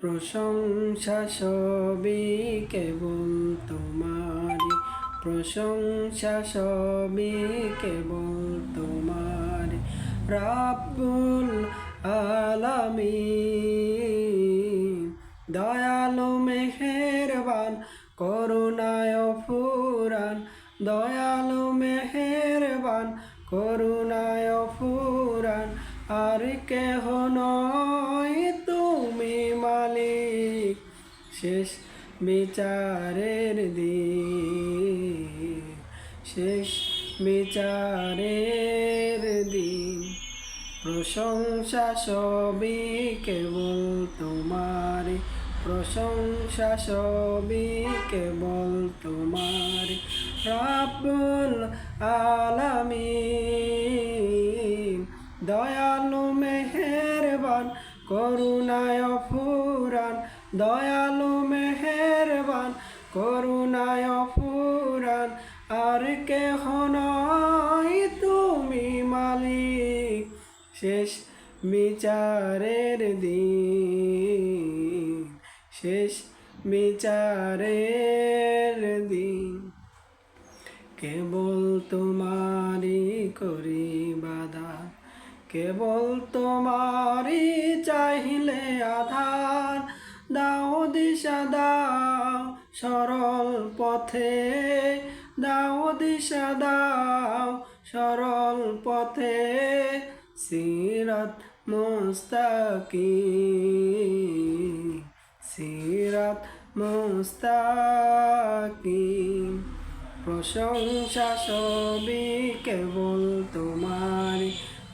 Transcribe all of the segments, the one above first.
প্রশংসা সবই কেবল তোমারি প্রশংসা সবই কেবল তোমারি রাব্বুল আলামিন, দয়ালু মেহেরবান, করুণায় ফুরান দয়ালু মেহেরবান, করুণায় ফুরান আর কেহ নয় শেষ বিচারের দিন, শেষ বিচারের দিন। প্রশংসা সবই কেবল তোমারি, প্রশংসা সবই কেবল তোমারি। রাব্বুল আলামিন, দয়ালু মেহেরবান, করুণায় ফুরান দয়ালু মেহেরবান, করুণায় ফুরান আর কেহ নয় তুমি মালিক। শেষ বিচারের দিন, শেষ বিচারের দিন। কেবল তোমারি করি বাধা, কেবল তোমারি চাহিলে আধার দাও দিশা, দাও সরল পথে। দাও দিশা, দাও সরল পথে। সিরাত মুস্তাকি সিরাত মুস্তাকিম। প্রশংসা সবই কেবল তোমারি।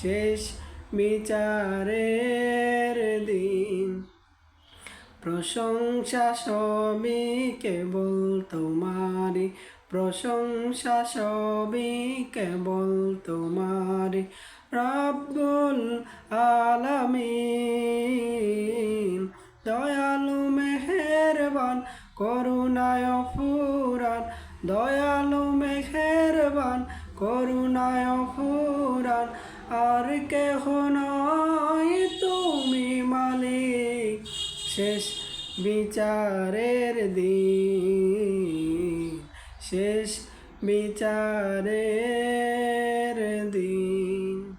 শেষ বিচারের দিন। প্রশংসা সবই কেবল তোমারি প্রশংসা সবই কেবল তোমারি রাব্বুল আলামিন, দয়ালু মেহেরবান, করুণায় ফুরান। দয়ালু মেহেরবান, করুণায় আর কেহ নয় তুমি মালিক শেষ বিচারের দিন শেষ বিচারের দিন।